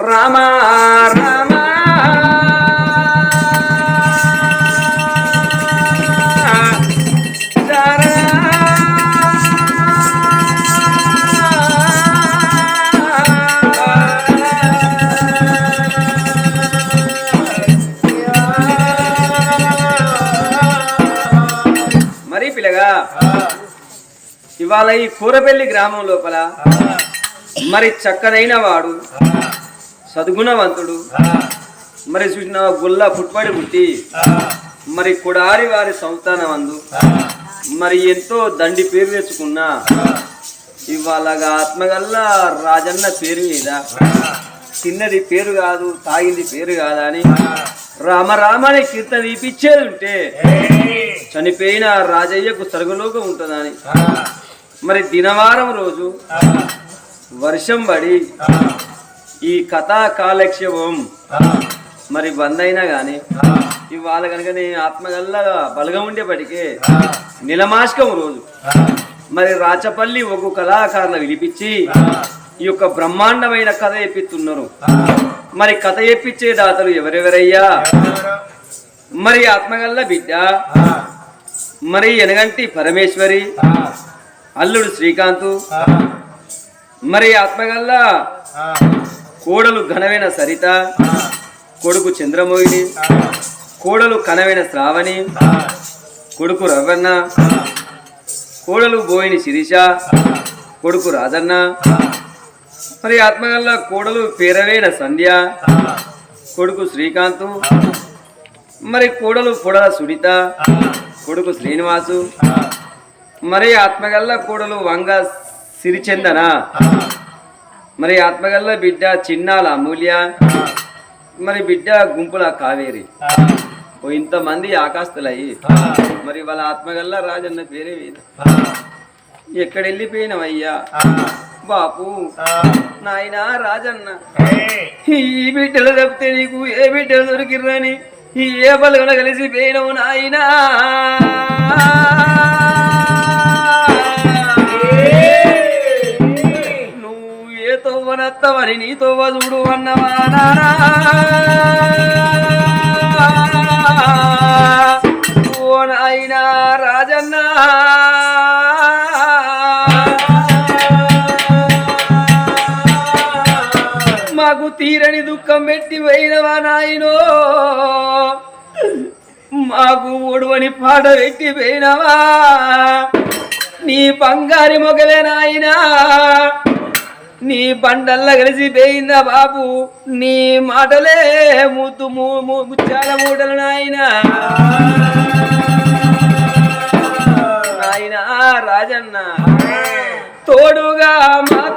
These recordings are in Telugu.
రామ రామ. మరి పిల్లగా ఇవాళ ఈ కూరపల్లి గ్రామం లోపల మరి చక్కనైన వాడు సద్గుణవంతుడు మరి చూసిన గుల్ల పుట్పడి పుట్టి మరి కుడారి వారి సంస్థానం అందు మరి ఎంతో దండి పేరు తెచ్చుకున్నా ఇవాళగా ఆత్మగల్లా రాజన్న పేరు మీద తిన్నది పేరు కాదు తాగింది పేరు కాదా అని రామ రామ అనే కీర్తన తీపిచ్చేది ఉంటే చనిపోయిన రాజయ్యకు సరుగులోకం ఉంటుందని. మరి దినవారం రోజు వర్షం పడి ఈ కథా కాలక్షేపం మరి బంద్ అయినా గాని ఇవాళ కనుక నేను ఆత్మగల్లా బలగం ఉండేపటికే నిలమాష్కం రోజు. మరి రాచపల్లి ఒక కళాకారుల వినిపించి ఈ యొక్క బ్రహ్మాండమైన కథ ఎప్పిస్తున్నారు మరి కథ ఎప్పించే దాతలు ఎవరెవరయ్యా? మరి ఆత్మగల్ల బిడ్డ మరి ఎనగంటి పరమేశ్వరి అల్లుడు శ్రీకాంతు మరి ఆత్మగల్ల కోడలు ఘనమైన సరిత కొడుకు చంద్రమోహిని కోడలు కనవైన శ్రావణి కొడుకు రవణ కోడలు బోయిని శిరీష కొడుకు రాజన్న. మరి ఆత్మగల్ల కోడలు పేరవైన సంధ్య కొడుకు శ్రీకాంతు మరి కోడలు పొడల సునీత కొడుకు శ్రీనివాసు. మరి ఆత్మగల్ల కోడలు వంగ సిరిచందన? మరి ఆత్మగల్ల బిడ్డ చిన్నాల అమూల్య మరి బిడ్డ గుంపుల కావేరి. ఓ ఇంతమంది ఆకాస్తులయ్యి. మరి వాళ్ళ ఆత్మగల్ల రాజన్న పేరే వీరు ఎక్కడ వెళ్ళిపోయినవయ్యా బాపు నాయనా రాజన్న. ఈ బిడ్డలు తప్పితే నీకు ఏ బిడ్డలు దొరికిర్రని? ఏ పలుగున కలిసి పోయినవు నాయనా? ఏ తవ్వనత్తవని నీ తవ్వ అన్నవా నానా ఓ నాయనా రాజన్నా. మాకు తీరని దుఃఖం పెట్టి పోయినవా నాయనో. మాకు ఒడువని పాట పెట్టి పోయినవా. నీ బంగారి మొగలే నాయనా. నీ బండల్ల కలిసి పోయిందా బాబు? నీ మాటలే ముద్దు ము- ము- ముత్యాల మూటలు నాయనా. నాయనా రాజన్న. తోడుగా మాతో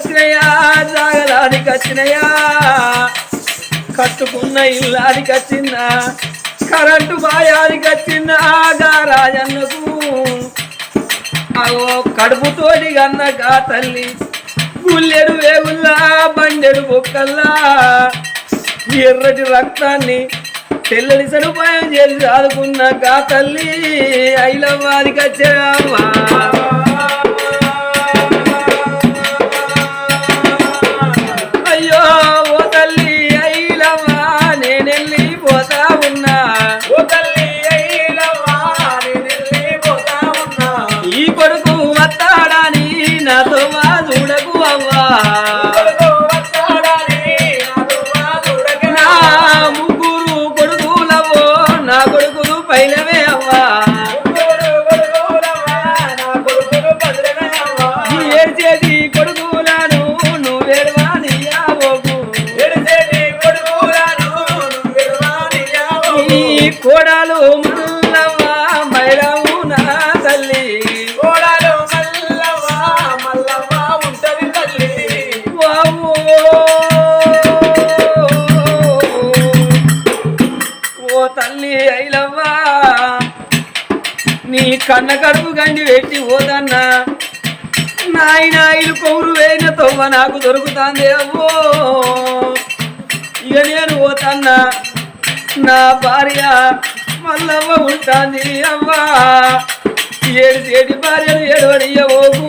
వచ్చినయా జాగలానికి వచ్చినయా కట్టుకున్న ఇల్లానికి వచ్చిందా కరెంటు బాయానికి వచ్చిందా గా రాజన్నకు అగో కడుపుతోటి గన్నగా తల్లి గుల్లెడు వేగుల్లా బండెడు బొక్కల్లా. ఎర్రటి రక్తాన్ని తెల్లని సదుపాయం చేసి ఆదుకున్న తల్లి ఐలవారికి వచ్చావా నీ కన్న కడుపు గండి పెట్టి పోదన్నా నాయన ఇల్లు కౌరు వేయిన తొమ్మ నాకు దొరుకుతాంది అవ్వో. ఇక నేను పోతన్నా. నా భార్య మల్లవ్వ ఉంటాంది అవ్వా. ఏడు ఏడి భార్యను ఏడవడియవోకు.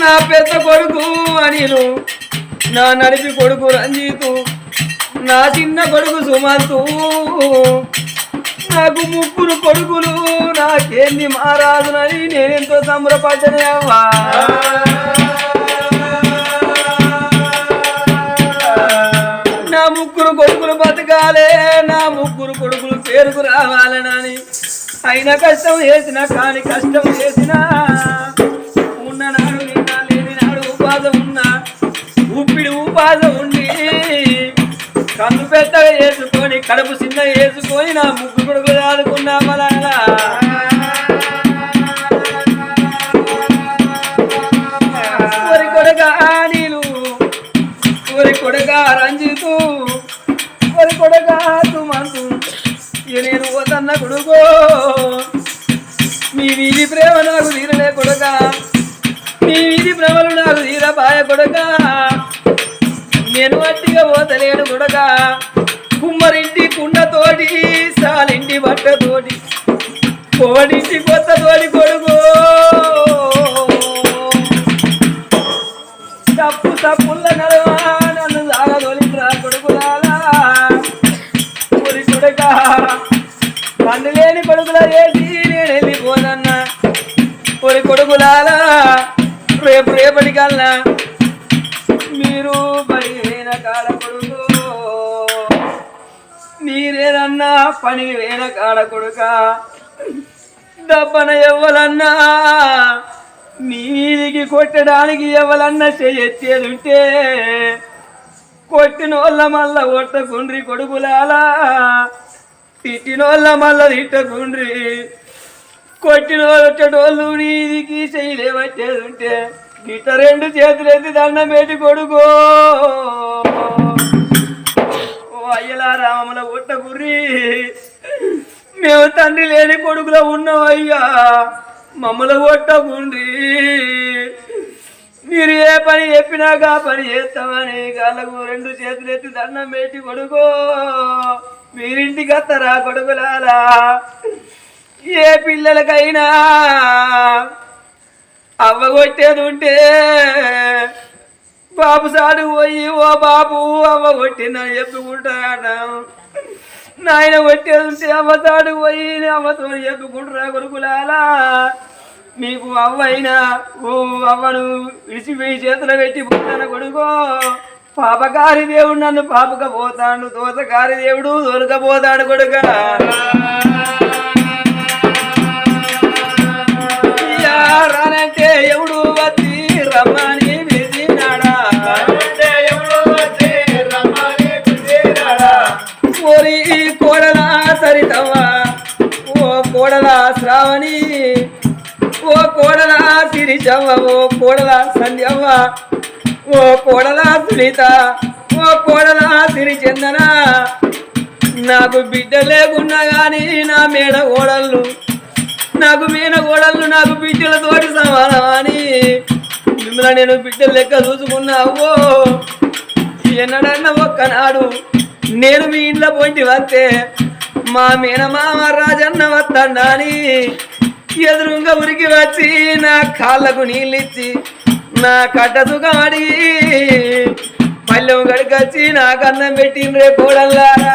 నా పెద్ద కొడుకు అనిలు నా నడిపి కొడుకు రంజితు నా చిన్న కొడుకు సుమంతు. నాకు ముగ్గురు కొడుకులు నాకేంది మారాదునని నేనెంతో సంబరపడ్డనే అవ్వా. నా ముగ్గురు కొడుకులు బతకాలే నా ముగ్గురు కొడుకులు పేరుకు రావాలనని. అయినా కష్టం చేసిన కానీ కష్టం చేసిన ఉన్ననాడు నిన్న లేని నాడు ఉపాధం ఉన్నా. ఉప్పిడి ఉపాధ ఉండి కన్ను పెద్దగా వేసుకొని కడుపు చిన్న వేసుకొని నా ముగ్గు కొడుకులు ఆడుకున్నా మలాగా ఒరి కొడక రంజితు ఒరి కొడగా సుమంతు నేను పోతన్న కొడుకో. మీ వీధి ప్రేమ నాకు తీరలే కొడక మీ వీధి ప్రేమలు నాకు తీరపాయ కొడక నేను అట్టిగా పోతలేడు కొడక. కుండతోటి సాలింటి బట్టతోటి కోడింటి కొత్త తోడి కొడుకో. తప్పు తప్పుల నడవా నన్ను సాగదోలింద్రా కొడుకులాలా పులి కొడుక కన్ను లేని కొడుకుల చేసి నేను వెళ్ళిపోదన్నా ఊరి కొడుకులాలా రేపు రేపటి కల్లా మీరు బయట మీరేదన్నా పని వేల కాడ కొడుక. దప్పన ఎవ్వలన్నా నీదికి కొట్టడానికి ఎవలన్నా చేయెత్తేది ఉంటే కొట్టిన వాళ్ళ మల్ల కొట్టకుండ్రి కొడుకులాలా తిట్టిన వాళ్ళ మల్ల తిట్టకుండ్రి కొట్టిన వచ్చేటోళ్ళు నీదికి చేయలేవచ్చేది ఉంటే గిట్ట రెండు చేతులెత్తి దండం పెట్టి కొడుకో. అయ్యలా రామల కొట్ట గుర్రి మేము తండ్రి లేని కొడుకులో ఉన్నాం అయ్యా మమ్మల్ని కొట్టకుండ్రి మీరు ఏ పని చెప్పినాక పని చేస్తామని గాళ్ళకు రెండు చేతులు ఎత్తి దండం పెట్టి కొడుకో మీరింటికి వస్తారా కొడుకులారా? ఏ పిల్లలకైనా అవ్వ కొట్టేది ఉంటే బాబు సాడు పోయి ఓ బాబు అవ్వ కొట్టిన చెప్పుకుంటాడ నాయన కొట్టేది అమ్మ సాడు పోయి అమ్మతో చెప్పుకుంటారా కొడుకులాలా మీకు అవ్వైనా ఓ అవ్వను విడిచిపోయి చేతులు పెట్టి పోతాను కొడుకో. పాపకారి దేవుడు నన్ను పాపకపోతాడు దోసకారి దేవుడు దొరకపోతాడు కొడుక. రావని ఓ కోడల సిరిచవ్వ ఓ కోడల సంధ్యవ్వ ఓ కోడల సునీత ఓ కోడల సిరిచందన. నాకు బిడ్డ లేకున్నా కానీ నా మేడ కోడళ్ళు నాకు మీన కోడళ్ళు నాకు బిడ్డల తోటి సమానం అని మిమ్మల్ని నేను బిడ్డ లెక్క చూసుకున్నావో ఎన్నడన్న ఒక్కనాడు నేను మీ ఇంట్లో పోటీ వస్తే మా మీనమామ రాజన్న వస్తాడా ఎదురుగా ఉరికి వచ్చి నా కాళ్ళకు నీళ్ళిచ్చి నా కట్ట సుఖం అడిగి పల్లెం గడికొచ్చి నాకు అన్నం పెట్టిండ్రే కోడల్లారా.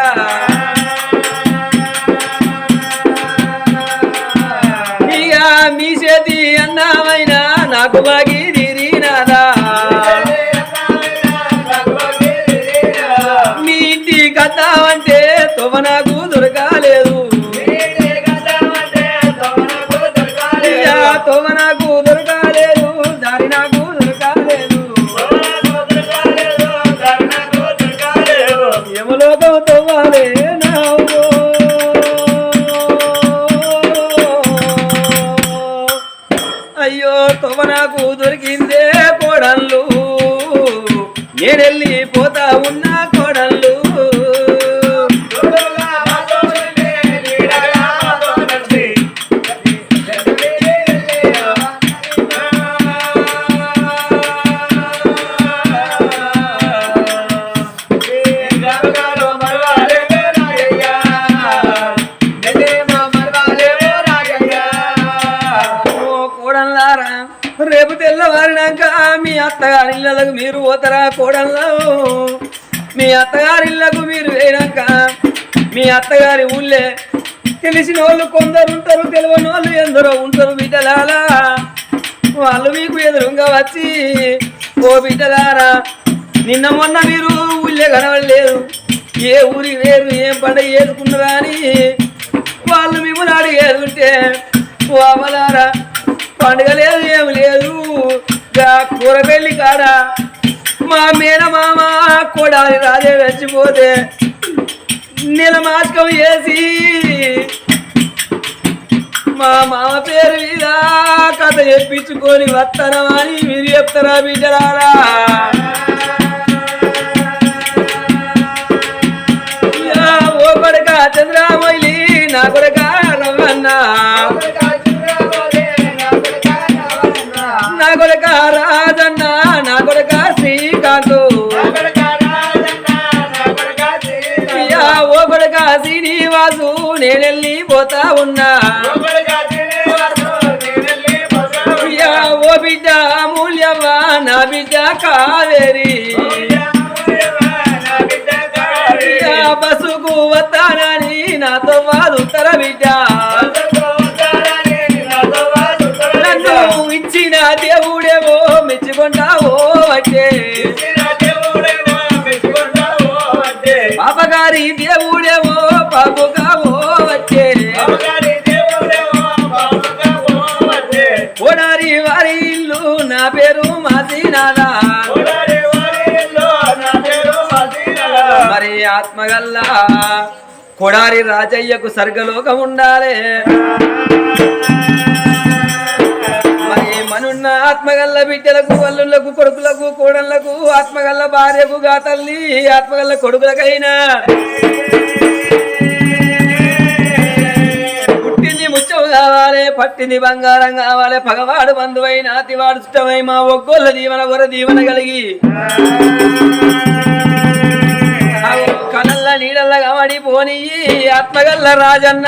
ఇక మీ చేతి అన్నామైనా నాకు బాగి నాకు ఇళ్ళకు మీరు పోతారా కోడల్లో? మీ అత్తగారి ఇళ్ళకు మీరు వేయడాక మీ అత్తగారి ఊళ్ళే తెలిసిన వాళ్ళు కొందరు ఉంటారు తెలియని వాళ్ళు ఎందరో ఉంటారు బిడ్డలారా. వాళ్ళు మీకు ఎదురుగా వచ్చి ఓ బిడ్డలారా నిన్న మొన్న మీరు ఊళ్ళే కనవలేదు ఏ ఊరి వేరు ఏం పండుగ ఏదుకున్నారా అని వాళ్ళు మిమ్మల్ని అడిగేది ఉంటే ఓ అమ్మలారా పండుగ లేదు ఏమి లేదు. కూర పెళ్ళి కాడ మా మేనమామ కొడాలి రాజే వెచ్చిపోతే నెల మాస్కం వేసి మా మామ పేరు మీద కథ చెప్పించుకొని వస్తానమని మీరు చెప్తారా బిడ్డలారా? ఓ కొడక చంద్రామొయిలి నా కొడక రవ్వన్న కొడక రాజన్న నా కొడక శ్రీకాంత్. ఓ కొడక శ్రీనివాసు నేనెళ్ళి పోతా ఉన్నా. ఓ బిడ్డ అమూల్యమ్మ నా బిడ్డ కావేరి. బస్సుకు వస్తానని నాతో వాదుతర బిడ్డ? పాపగారి దేవుడేమో పాపుగావో వచ్చే. కోడారి వారి ఇల్లు నా పేరు మాసినాదా మరి ఆత్మగల్లా కొడారి రాజయ్యకు స్వర్గలోకం ఉండాలి. అన్న ఆత్మగల్ల బిడ్డలకు వల్లులకు కొడుకులకు కోడళ్ళకు ఆత్మగల్ల భార్యకు గా తల్లి ఆత్మగల్ల కొడుకులకైనా. పుట్టింది ముచ్చం కావాలి పట్టింది బంగారం కావాలి పగవాడు బంధువైన అతివాడు ఇష్టమై మా ఒగ్గోళ్ళ దీవన వర దీవన కలిగి. కళ్ళ నీడల్ల కమడి పోనీ ఆత్మగల్ల రాజన్న.